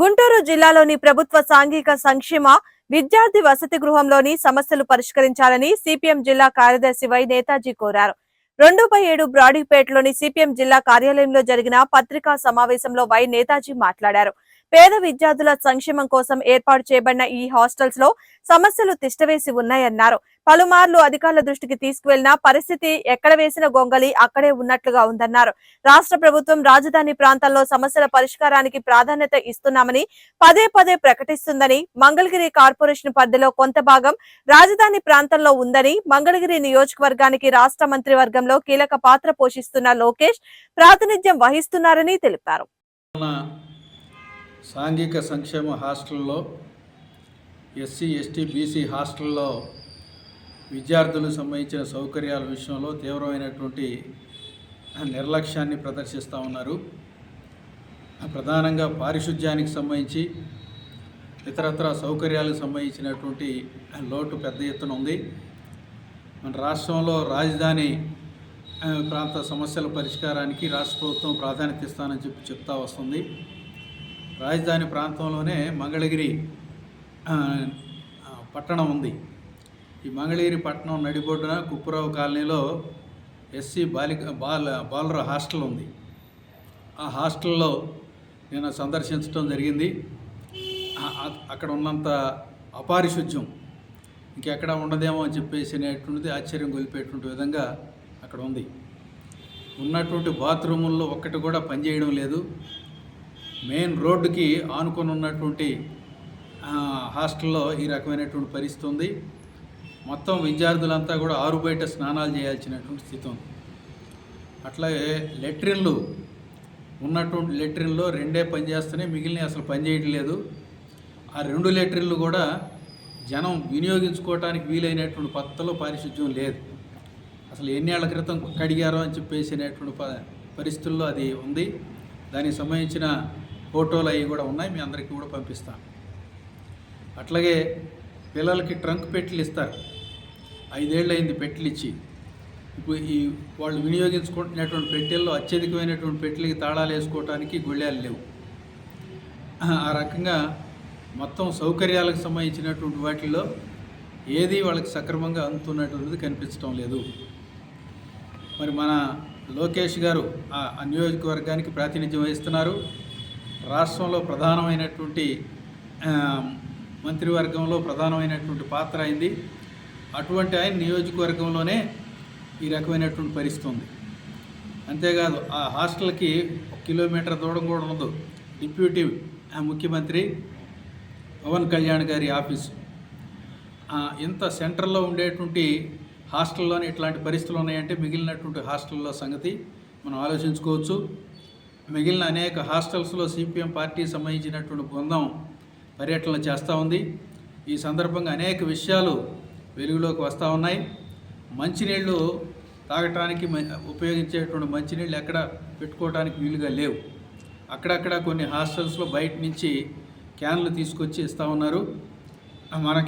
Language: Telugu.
గుంటూరు జిల్లాలోని ప్రభుత్వ సాంఘిక సంక్షేమ విద్యార్థి వసతి గృహంలోని సమస్యలు పరిష్కరించాలని సిపిఎం జిల్లా కార్యదర్శి వై నేతాజీ కోరారు. రెండు బై ఏడు బ్రాడీపేటలోని సిపిఎం జిల్లా కార్యాలయంలో జరిగిన పత్రికా సమావేశంలో వై నేతాజీ మాట్లాడారు. పేద విద్యార్థుల సంక్షేమం కోసం ఏర్పాటు చేయబడిన ఈ హాస్టల్స్లో సమస్యలు తిష్టవేసి ఉన్నాయన్నారు. పలుమార్లు అధికారుల దృష్టికి తీసుకువెళ్ళిన పరిస్థితి ఎక్కడ వేసిన గొంగలి అక్కడే ఉన్నట్లుగా ఉందన్నారు. రాష్ట్ర ప్రభుత్వం రాజధాని ప్రాంతాల్లో సమస్యల పరిష్కారానికి ప్రాధాన్యత ఇస్తున్నామని పదే పదే ప్రకటిస్తుందని మంగళగిరి కార్పొరేషన్ పరిధిలో కొంత భాగం రాజధాని ప్రాంతంలో ఉందని మంగళగిరి నియోజకవర్గానికి రాష్ట్ర మంత్రివర్గంలో కీలక పాత్ర పోషిస్తున్న లోకేష్ ప్రాతినిధ్యం వహిస్తున్నారని తెలిపారు. సాంఘిక సంక్షేమ హాస్టల్లో ఎస్సీ ఎస్టీ బీసీ హాస్టల్లో విద్యార్థులకు సంబంధించిన సౌకర్యాల విషయంలో తీవ్రమైనటువంటి నిర్లక్ష్యాన్ని ప్రదర్శిస్తూ ఉన్నారు. ప్రధానంగా పారిశుధ్యానికి సంబంధించి ఇతరత్ర సౌకర్యాలకు సంబంధించినటువంటి లోటు పెద్ద ఎత్తున ఉంది. మన రాష్ట్రంలో రాజధాని ప్రాంత సమస్యల పరిష్కారానికి రాష్ట్ర ప్రభుత్వం ప్రాధాన్యత ఇస్తానని చెప్పి చెప్తా వస్తుంది. రాజధాని ప్రాంతంలోనే మంగళగిరి పట్టణం ఉంది. ఈ మంగళగిరి పట్టణం నడిబొడ్డున కుప్పరావు కాలనీలో ఎస్సీ బాలిక బాల బాలుర హాస్టల్ ఉంది. ఆ హాస్టల్లో నేను సందర్శించడం జరిగింది. అక్కడ ఉన్నంత అపారిశుద్ధ్యం. ఇంకెక్కడ ఉండదేమో అని చెప్పేసి అనేటువంటిది ఆశ్చర్యం గొలిపేటువంటి విధంగా అక్కడ ఉంది. ఉన్నటువంటి బాత్రూముల్లో ఒక్కటి కూడా పనిచేయడం లేదు. మెయిన్ రోడ్డుకి ఆనుకొని ఉన్నటువంటి హాస్టల్లో ఈ రకమైనటువంటి పరిస్థితి ఉంది. మొత్తం విద్యార్థులంతా కూడా ఆరు బయట స్నానాలు చేయాల్సినటువంటి స్థితి ఉంది. అట్లాగే లెట్రిన్లు ఉన్నటువంటి లెట్రిన్లో రెండే పనిచేస్తున్నాయి మిగిలిన అసలు పనిచేయడం లేదు. ఆ రెండు లెట్రిన్లు కూడా జనం వినియోగించుకోవటానికి వీలైనటువంటి పత్తలో పారిశుద్ధ్యం లేదు. అసలు ఎన్నేళ్ళ క్రితం కడిగారో అని చెప్పేసినటువంటి ప- పరిస్థితుల్లో అది ఉంది. దానికి సంబంధించిన ఫోటోలు అవి కూడా ఉన్నాయి మీ అందరికీ కూడా పంపిస్తాను అట్లాగే పిల్లలకి ట్రంక్ పెట్టెలు ఇస్తారు. ఐదేళ్ళు అయింది పెట్టెలు ఇచ్చి ఇప్పుడు ఈ వాళ్ళు వినియోగించుకుంటున్నటువంటి పెట్టెల్లో అత్యధికమైనటువంటి పెట్టెలకి తాళాలు వేసుకోవడానికి గుళ్ళాలు లేవు. ఆ రకంగా మొత్తం సౌకర్యాలకు సంబంధించినటువంటి వాటిల్లో ఏది వాళ్ళకి సక్రమంగా అందుతున్నటువంటిది కనిపించడం లేదు. మరి మన లోకేష్ గారు ఆ ఆ నియోజకవర్గానికి ప్రాతినిధ్యం వహిస్తున్నారు. రాష్ట్రంలో ప్రధానమైనటువంటి మంత్రివర్గంలో ప్రధానమైనటువంటి పాత్ర అయింది. అటువంటి ఆయన నియోజకవర్గంలోనే ఈ రకమైనటువంటి పరిస్థితి ఉంది. అంతేకాదు ఆ హాస్టల్కి ఒక కిలోమీటర్ దూరం కూడా ఉండదు. డిప్యూటీ ఆ, ముఖ్యమంత్రి పవన్ కళ్యాణ్ గారి ఆఫీసు. ఇంత సెంటర్లో ఉండేటువంటి హాస్టల్లోనే ఇట్లాంటి పరిస్థితులు ఉన్నాయంటే మిగిలినటువంటి హాస్టల్లో సంగతి మనం ఆలోచించుకోవచ్చు. మిగిలిన అనేక హాస్టల్స్లో సిపిఎం పార్టీ సంబంధించినటువంటి బృందం పర్యటనలు చేస్తూ ఉంది. ఈ సందర్భంగా అనేక విషయాలు వెలుగులోకి వస్తూ ఉన్నాయి. మంచినీళ్ళు తాగటానికి మ- ఉపయోగించేటువంటి మంచినీళ్ళు ఎక్కడ పెట్టుకోవడానికి వీలుగా లేవు. అక్కడక్కడ కొన్ని హాస్టల్స్లో బయట నుంచి క్యాన్లు తీసుకొచ్చి ఇస్తూ ఉన్నారు. మనకి